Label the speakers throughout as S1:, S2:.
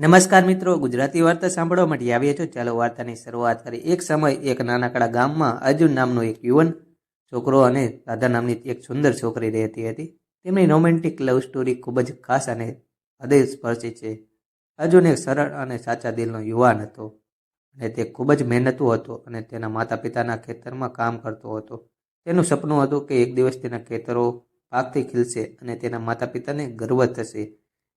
S1: નમસ્કાર મિત્રો, ગુજરાતી વાર્તા સાંભળવા માટે આવ્યા છો. ચાલો વાર્તાની શરૂઆત કરી એક સમય એક નાનકડા ગામમાં અર્જુન નામનો એક યુવાન, છોકરો અને રાધા નામની એક સુંદર છોકરી રહેતી હતી. તેમની રોમેન્ટિક લવ સ્ટોરી ખૂબ જ ખાસ અને હૃદય સ્પર્શી છે. અર્જુન એક સરળ અને સાચા દિલનો યુવાન હતો અને તે ખૂબ જ મહેનતુ હતો અને તેના માતા પિતાના ખેતરમાં કામ કરતો હતો. તેનું સપનું હતું કે એક દિવસ તેના ખેતરો પાકથી ખીલશે અને તેના માતા પિતાને ગર્વ થશે.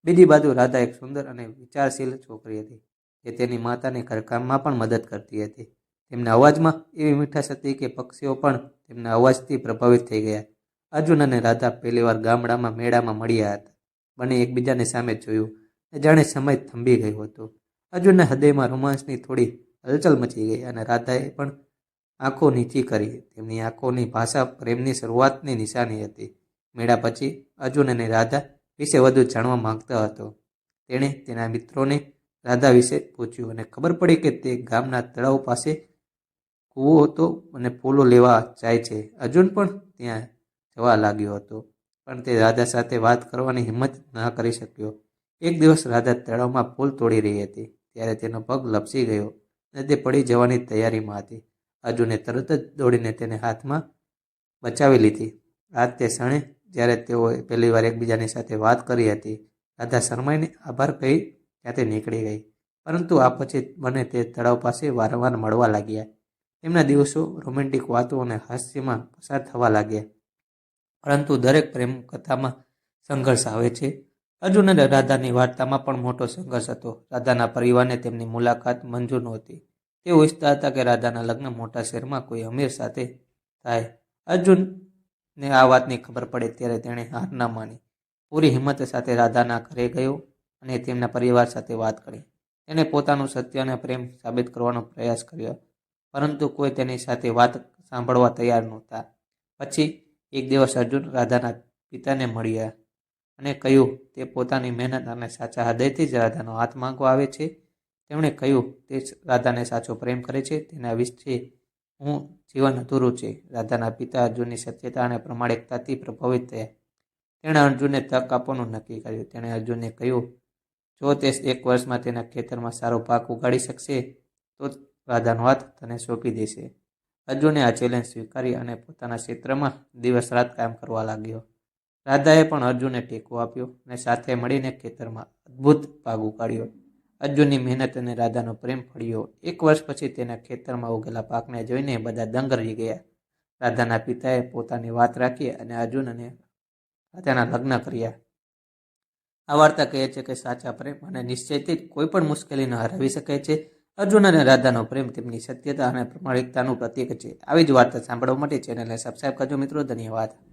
S1: બીજી બાજુ રાધા એક સુંદર અને વિચારશીલ છોકરી હતી, જે તેની માતાને ઘરકામમાં પણ મદદ કરતી હતી. તેમના અવાજમાં એવી મીઠાશ હતી કે પક્ષીઓ પણ તેમના અવાજથી પ્રભાવિત થઈ ગયા. અર્જુન અને રાધા પહેલીવાર ગામડામાં મેળામાં મળ્યા હતા. બંને એકબીજાને સામે જોયું ને જાણે સમય થંભી ગયો હતો. અર્જુનના હૃદયમાં રોમાંસની થોડી હલચલ મચી ગઈ અને રાધાએ પણ આંખો નીચી કરી. તેમની આંખોની ભાષા પ્રેમની શરૂઆતની નિશાની હતી. મેળા પછી અર્જુન અને રાધા વિશે વધુ જાણવા માંગતો હતો. તેણે તેના મિત્રોને રાધા વિશે પૂછ્યું અને ખબર પડી કે તે ગામના તળાવ પાસે કૂવો હતો અને ફૂલો લેવા જાય છે. અર્જુન પણ ત્યાં જવા લાગ્યો હતો, પણ તે રાધા સાથે વાત કરવાની હિંમત ન કરી શક્યો. એક દિવસ રાધા તળાવમાં ફૂલ તોડી રહી હતી, ત્યારે તેનો પગ લપસી ગયો અને તે પડી જવાની તૈયારીમાં હતી. અર્જુને તરત જ દોડીને તેને હાથમાં બચાવી લીધી. આ તે ક્ષણે જ્યારે તેઓએ પહેલીવાર એકબીજાની સાથે વાત કરી હતી, રાધા શર્માઈને આભાર કહી ત્યાંથી નીકળી ગઈ. પરંતુ આ પછી બંને તે તળાવ પાસે વારંવાર મળવા લાગ્યા. તેમના દિવસો રોમેન્ટિક વાતો અને હાસ્યમાં પસાર થવા લાગ્યા. પરંતુ દરેક પ્રેમ કથામાં સંઘર્ષ આવે છે. અર્જુન અને રાધાની વાર્તામાં પણ મોટો સંઘર્ષ હતો. રાધાના પરિવારને તેમની મુલાકાત મંજૂર નહોતી. તેઓ ઈચ્છતા હતા કે રાધાના લગ્ન મોટા શહેરમાં કોઈ અમીર સાથે થાય. અર્જુનને આ વાતની ખબર પડે ત્યારે તેણે હાર ન માની. પૂરી હિંમત સાથે રાધાના ઘરે ગયો અને તેમના પરિવાર સાથે વાત કરી. તેણે પોતાનું સત્ય અને પ્રેમ સાબિત કરવાનો પ્રયાસ કર્યો, પરંતુ કોઈ તેની સાથે વાત સાંભળવા તૈયાર નહોતા. પછી એક દિવસ અર્જુન રાધાના પિતાને મળ્યા અને કહ્યું, તે પોતાની મહેનત અને સાચા હૃદયથી જ રાધાનો હાથ માંગવા આવે છે. તેમણે કહ્યું, તે રાધાને સાચો પ્રેમ કરે છે, તેના વિશે હું જીવન અધૂરું છે. રાધાના પિતા અર્જુનની સત્યતા અને પ્રમાણિકતાથી પ્રભાવિત થયા. તેણે અર્જુનને તક આપવાનું નક્કી કર્યું. તેણે અર્જુનને કહ્યું, જો તે એક વર્ષમાં તેના ખેતરમાં સારો પાક ઉગાડી શકશે, તો રાધાનો હાથ તને સોંપી દેશે. અર્જુને આ ચેલેન્જ સ્વીકારી અને પોતાના ક્ષેત્રમાં દિવસ રાત કામ કરવા લાગ્યો. રાધાએ પણ અર્જુનને ટેકો આપ્યો અને સાથે મળીને ખેતરમાં અદ્ભુત પાક ઉગાડ્યો. અર્જુનની મહેનત અને રાધાનો પ્રેમ ફળ્યો. એક વર્ષ પછી તેના ખેતરમાં ઉગેલા પાકને જોઈને બધા દંગ રહી ગયા. રાધાના પિતાએ પોતાની વાત રાખી અને અર્જુન અને રાધાના લગ્ન કર્યા. આ વાર્તા કહે છે કે સાચા પ્રેમ અને નિશ્ચયથી કોઈ પણ મુશ્કેલીને હરાવી શકે છે. અર્જુન અને રાધાનો પ્રેમ તેમની સત્યતા અને પ્રમાણિકતાનું પ્રતીક છે. આવી જ વાર્તા સાંભળવા માટે ચેનલને સબસ્ક્રાઈબ કરજો મિત્રો. ધન્યવાદ.